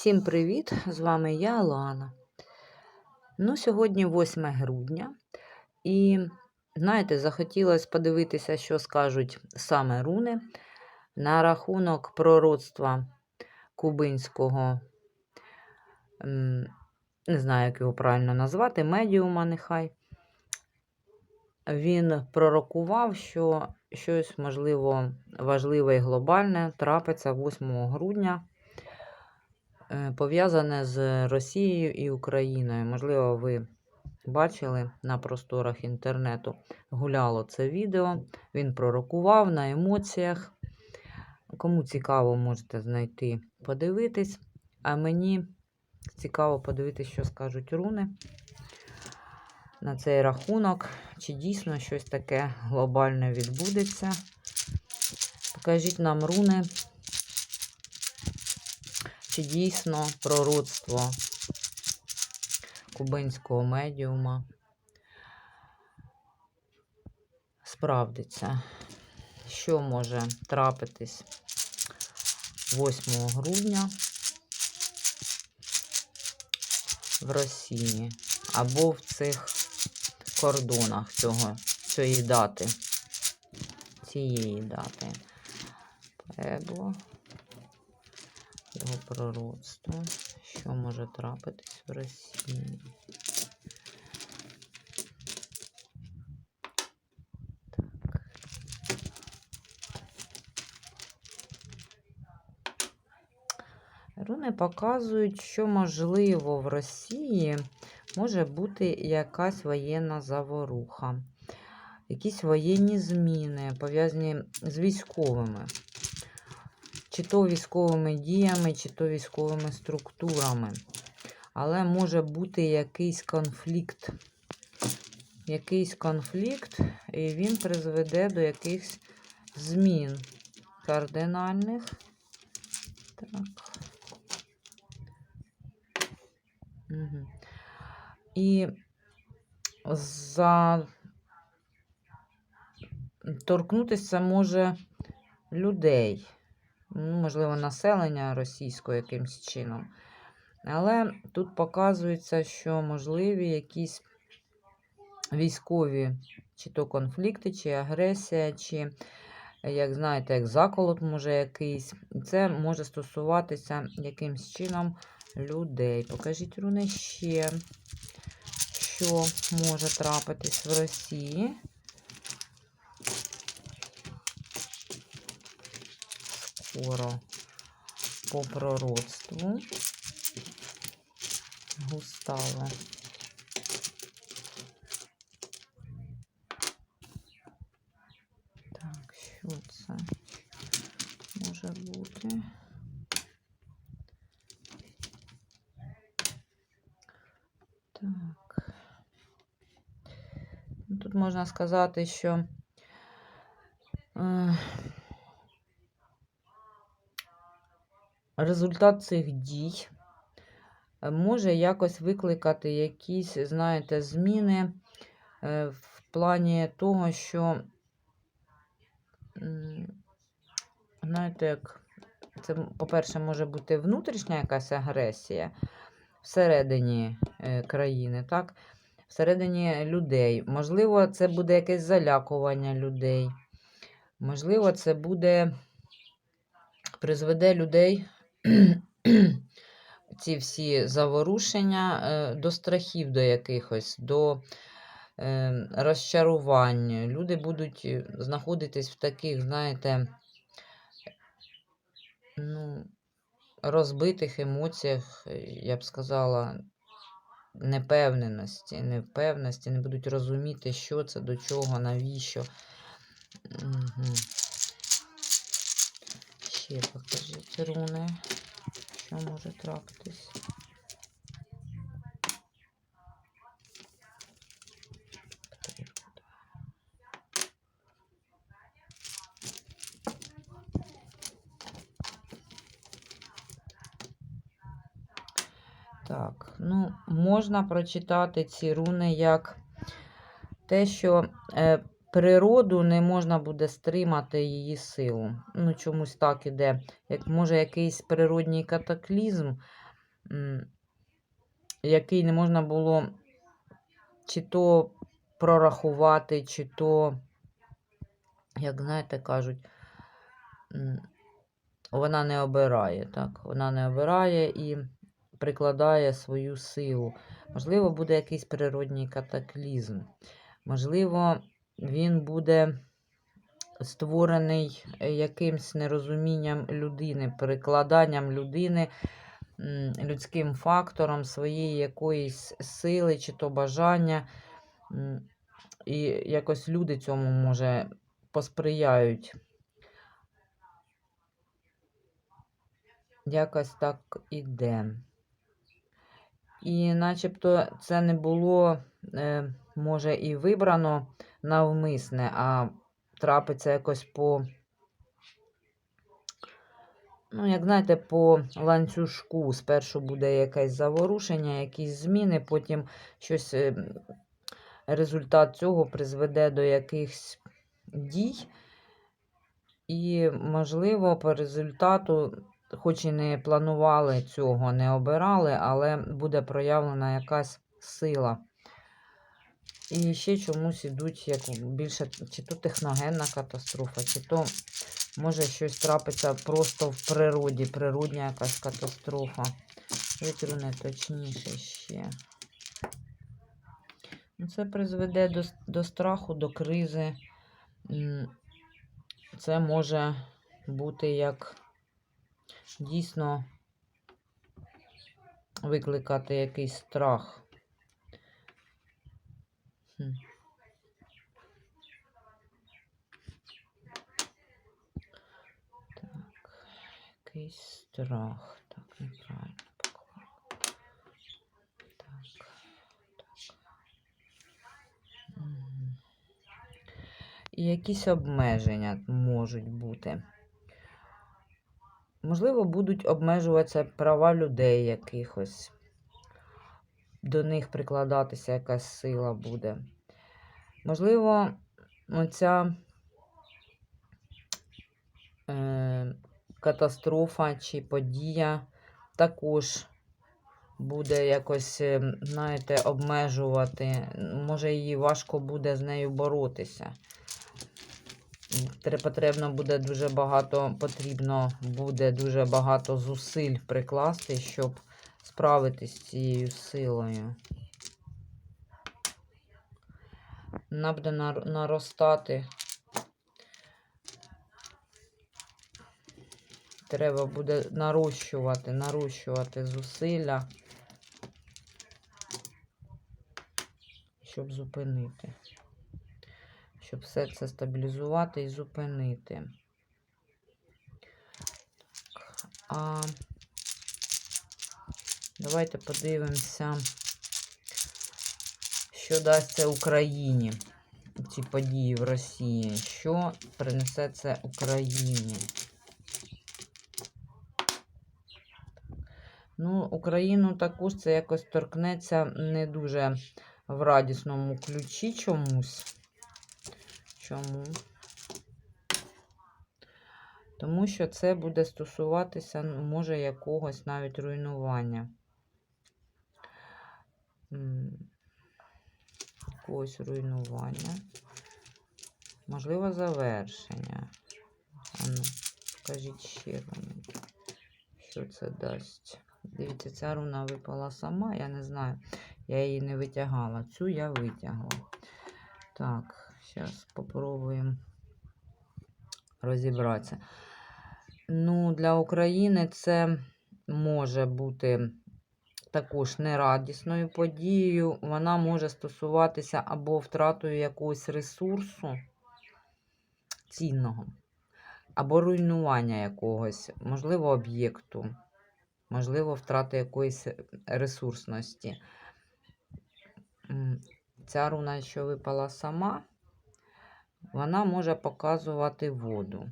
Всім привіт! З вами я, Лана. Ну, сьогодні 8 грудня, і, знаєте, захотілося подивитися, що скажуть саме руни на рахунок пророцтва кубинського, не знаю, як його правильно назвати, медіума нехай. Він пророкував, що щось, можливо, важливе і глобальне трапиться 8 грудня. Е, пов'язане з Росією і Україною. Можливо, ви бачили на просторах інтернету. Гуляло це відео. Він пророкував на емоціях. Кому цікаво, можете знайти, подивитись. А мені цікаво подивитись, що скажуть руни на цей рахунок. Чи дійсно щось таке глобальне відбудеться. Покажіть нам руни чи дійсно пророцтво кубинського медіума справдиться, що може трапитись 8 грудня в Росії або в цих кордонах цього, цієї дати, цієї дати. Пебло його пророцтво, що може трапитись в Росії. Руни показують, що можливо в Росії може бути якась воєнна заворуха, якісь воєнні зміни пов'язані з військовими чи то військовими діями, чи то військовими структурами. Але може бути якийсь конфлікт. Якийсь конфлікт, і він призведе до якихось змін кардинальних. Так. Угу. І за торкнутися може людей можливо, населення російського якимось чином. Але тут показується, що можливі якісь військові, чи то конфлікти, чи агресія, чи, як знаєте, як заколот може якийсь. Це може стосуватися якимсь чином людей. Покажіть руни ще, що може трапитись в Росії. Скоро по пророцтву. Густаво. Так, що це може бути? Так. Тут можна сказати, що результат цих дій е, може якось викликати якісь, знаєте, зміни е, в плані того, що, знаєте, як це, по-перше, може бути внутрішня якась агресія всередині е, країни, так? Всередині людей. Можливо, це буде якесь залякування людей. Можливо, це буде призведе людей ці всі заворушення е, до страхів до якихось, до е, розчарувань. Люди будуть е, знаходитись в таких, знаєте, ну, розбитих емоціях, я б сказала, непевненості, невпевненості, не будуть розуміти, що це, до чого, навіщо. Угу. Ще покажіть руни що може трапитись. Так, ну, можна прочитати ці руни як те, що е, природу не можна буде стримати її силу. Ну, чомусь так іде. Як може якийсь природній катаклізм який не можна було чи то прорахувати, чи то, як знаєте, кажуть, вона не обирає, так? Вона не обирає і прикладає свою силу. Можливо, буде якийсь природній катаклізм. Можливо, він буде створений е, якимсь нерозумінням людини, перекладанням людини людським фактором своєї якоїсь сили чи то бажання. І якось люди цьому, може, посприяють. Якось так іде. І начебто це не було, е, може, і вибрано навмисне, а трапиться якось по, ну, як знаєте, по ланцюжку. Спершу буде якесь заворушення, якісь зміни, потім щось, е, результат цього призведе до якихось дій. І, можливо, по результату, хоч і не планували цього, не обирали, але буде проявлена якась сила. І ще чомусь ідуть як більше, чи то техногенна катастрофа, чи то може щось трапиться просто в природі, природня якась катастрофа. Витру не точніше ще. Ну, Це призведе до, до страху, до кризи. Це може бути як дійсно викликати якийсь страх. Так, якийсь страх. Так, неправильно поклала. Так, якісь обмеження можуть бути. Можливо, будуть обмежуватися права людей якихось. До них прикладатися якась сила буде. Можливо, оця е, катастрофа чи подія також буде якось, е, знаєте, обмежувати. Може, їй важко буде з нею боротися. Потрібно буде дуже багато, потрібно буде дуже багато зусиль прикласти, щоб справитись з цією силою. Вона буде наростати. Треба буде нарощувати, нарощувати зусилля, щоб зупинити. Щоб все це стабілізувати і зупинити. А давайте подивимося, що дасть це Україні. Ці події в Росії. Що принесе це Україні? Ну, Україну також це якось торкнеться не дуже в радісному ключі чомусь. Чому? Тому що це буде стосуватися, може, якогось навіть руйнування. Якогось руйнування. Можливо, завершення. А ну, скажіть ще мені, що це дасть. Дивіться, ця руна випала сама, я не знаю. Я її не витягала. Цю я витягла. Так, зараз спробуємо розібратися. Ну, для України це може бути також нерадісною подією. Вона може стосуватися або втратою якогось ресурсу цінного, або руйнування якогось, можливо, об'єкту, можливо, втрати якоїсь ресурсності. Ця руна, що випала сама, вона може показувати воду.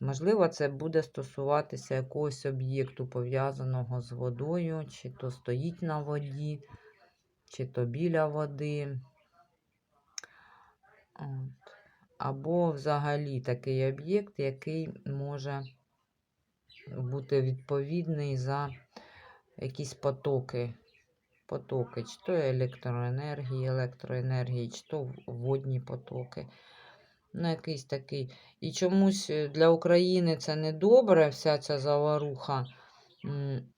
Можливо, це буде стосуватися якогось об'єкту, пов'язаного з водою, чи то стоїть на воді, чи то біля води. От. Або взагалі такий об'єкт, який може бути відповідний за якісь потоки. Потоки, чи то електроенергії, електроенергії, чи то водні потоки. Ну, якийсь такий. І чомусь е, для України це не добре, вся ця заваруха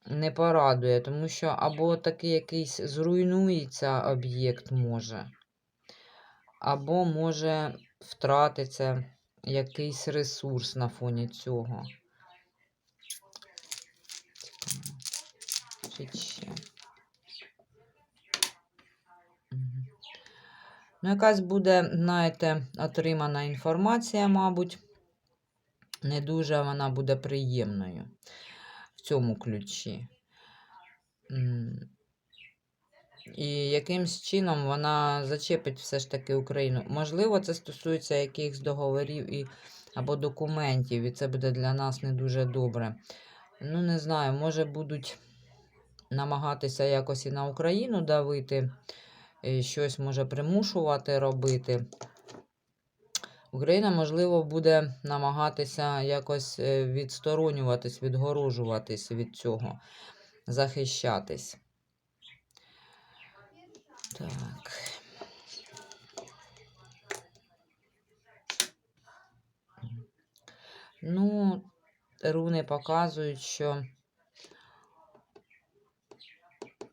не порадує, тому що або такий якийсь зруйнується об'єкт може, або може втратиться якийсь ресурс на фоні цього. Чи ще? Ну, якась буде, знаєте, отримана інформація, мабуть, не дуже вона буде приємною в цьому ключі. І якимсь чином вона зачепить все ж таки Україну. Можливо, це стосується якихось договорів і, або документів, і це буде для нас не дуже добре. Ну, не знаю, може будуть намагатися якось і на Україну давити, щось може примушувати робити. Україна, можливо, буде намагатися якось е, відсторонюватись, відгорожуватись від цього, захищатись. Так. Ну, руни показують, що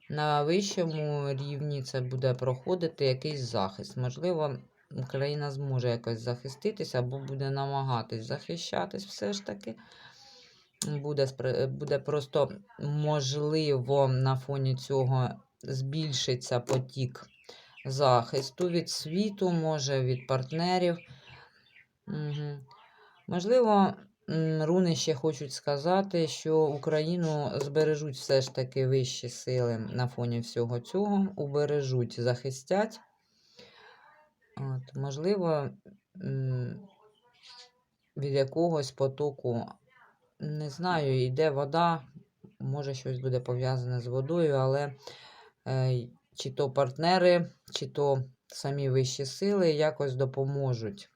на вищому рівні це буде проходити якийсь захист. Можливо, Україна зможе якось захиститися або буде намагатись захищатись все ж таки. Буде, буде просто можливо на фоні цього збільшиться потік захисту від світу, може від партнерів. Угу. Можливо, руни ще хочуть сказати, що Україну збережуть все ж таки вищі сили на фоні всього цього, убережуть, захистять. От, можливо, від якогось потоку, не знаю, йде вода, може щось буде пов'язане з водою, але е, чи то партнери, чи то самі вищі сили якось допоможуть,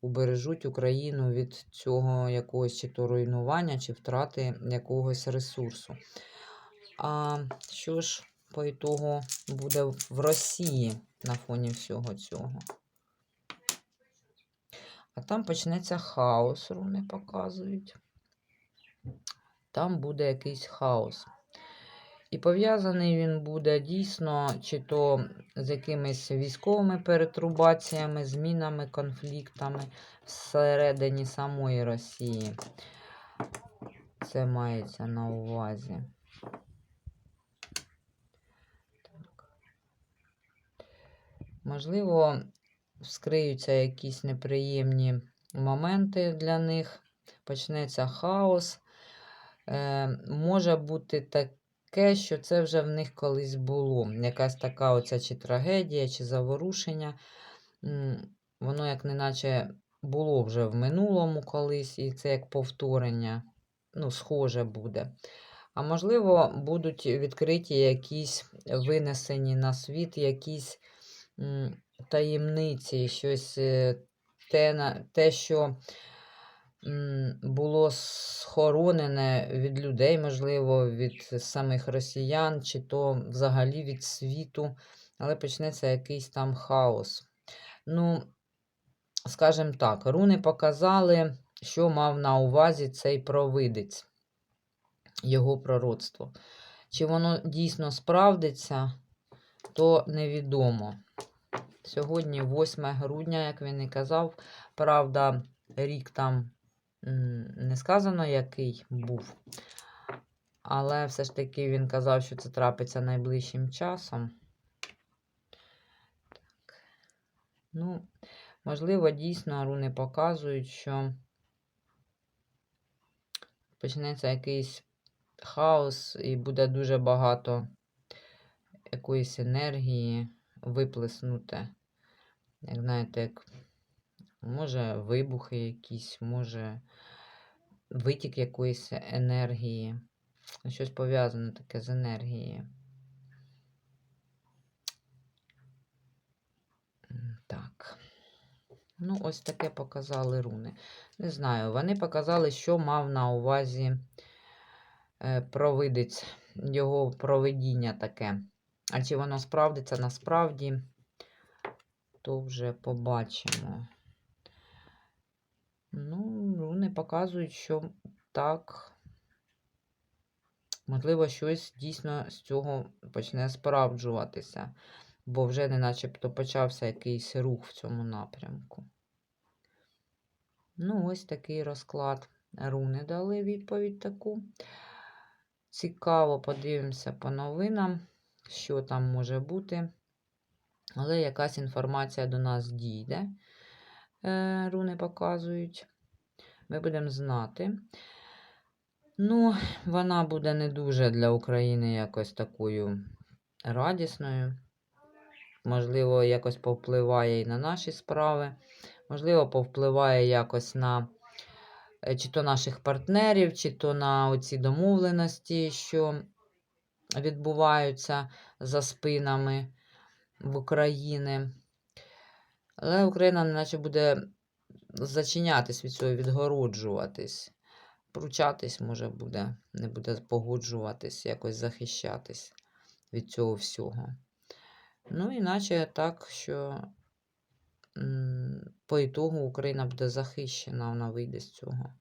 убережуть Україну від цього якогось чи то руйнування, чи втрати якогось ресурсу. А що ж по ітогу буде в Росії на фоні всього цього? А там почнеться хаос, руни показують. Там буде якийсь хаос. І пов'язаний він буде дійсно чи то з якимись військовими перетрубаціями, змінами, конфліктами всередині самої Росії. Це мається на увазі. Так. Можливо, вскриються якісь неприємні моменти для них, почнеться хаос. Е, може бути таке, що це вже в них колись було. Якась така оця чи трагедія, чи заворушення. Воно, як неначе було вже в минулому колись, і це як повторення, ну, схоже буде. А можливо, будуть відкриті якісь винесені на світ, якісь таємниці, щось е, те, те що було схоронене від людей, можливо, від самих росіян, чи то взагалі від світу, але почнеться якийсь там хаос. Ну, скажімо так, руни показали, що мав на увазі цей провидець, його пророцтво. Чи воно дійсно справдиться, то невідомо. Сьогодні 8 грудня, як він і казав, правда, рік там не сказано, який був. Але все ж таки він казав, що це трапиться найближчим часом. Так. Ну, можливо, дійсно руни показують, що почнеться якийсь хаос і буде дуже багато якоїсь енергії виплеснуте. Як знаєте, як може вибухи якісь, може витік якоїсь енергії. Щось пов'язане таке з енергією. Так. Ну, ось таке показали руни. Не знаю, вони показали, що мав на увазі е, провидець його проведіння таке. А чи воно справдиться насправді, то вже побачимо. Ну, руни показують, що так. Можливо, щось дійсно з цього почне справджуватися, бо вже не начебто почався якийсь рух в цьому напрямку. Ну, ось такий розклад. Руни дали відповідь таку. Цікаво, подивимося по новинам, що там може бути. Але якась інформація до нас дійде. Е, руни показують. Ми будемо знати. Ну, вона буде не дуже для України якось такою радісною. Можливо, якось повпливає і на наші справи. Можливо, повпливає якось на е, чи то наших партнерів, чи то на оці домовленості, що відбуваються за спинами в Україні. Але Україна наче буде зачинятись від цього, відгороджуватись. Пручатись, може, буде, не буде погоджуватись, якось захищатись від цього всього. Ну, іначе так, що по ітогу Україна буде захищена, вона вийде з цього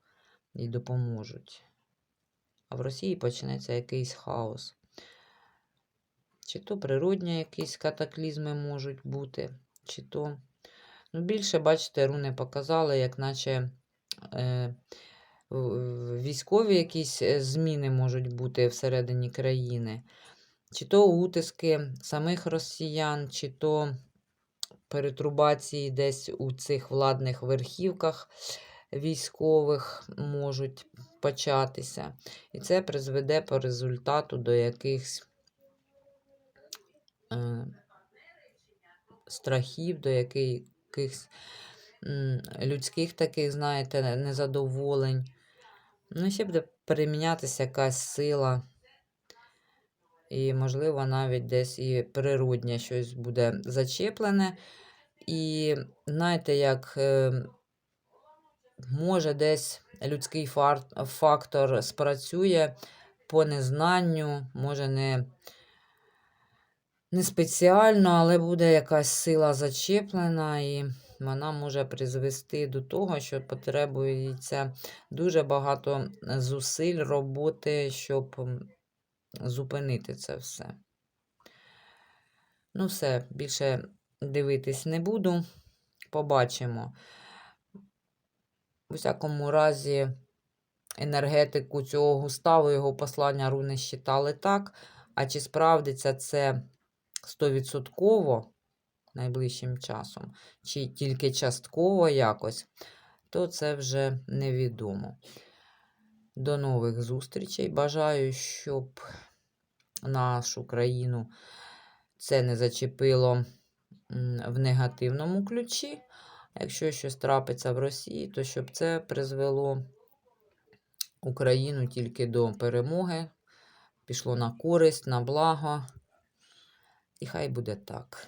і допоможуть. А в Росії почнеться якийсь хаос. Чи то природні якісь катаклізми можуть бути, чи то. Ну, більше, бачите, руни показали, як наче е, військові якісь е, зміни можуть бути всередині країни. Чи то утиски самих росіян, чи то перетрубації десь у цих владних верхівках військових можуть початися. І це призведе по результату до якихось е, страхів, до якихось м, людських таких, знаєте, незадоволень. Ну, ще буде перемінятися якась сила. І, можливо, навіть десь і природнє щось буде зачеплене. І знаєте, як е, може десь людський фактор спрацює по незнанню, може не, не спеціально, але буде якась сила зачеплена, і вона може призвести до того, що потребується дуже багато зусиль, роботи, щоб зупинити це все. Ну, все, більше дивитись не буду. Побачимо. У всякому разі, енергетику цього Густаву, його послання руни считали так. А чи справдиться це стовідсотково найближчим часом, чи тільки частково якось, то це вже невідомо. До нових зустрічей. Бажаю, щоб нашу країну це не зачепило в негативному ключі. Якщо щось трапиться в Росії, то щоб це призвело Україну тільки до перемоги, пішло на користь, на благо. І хай буде так.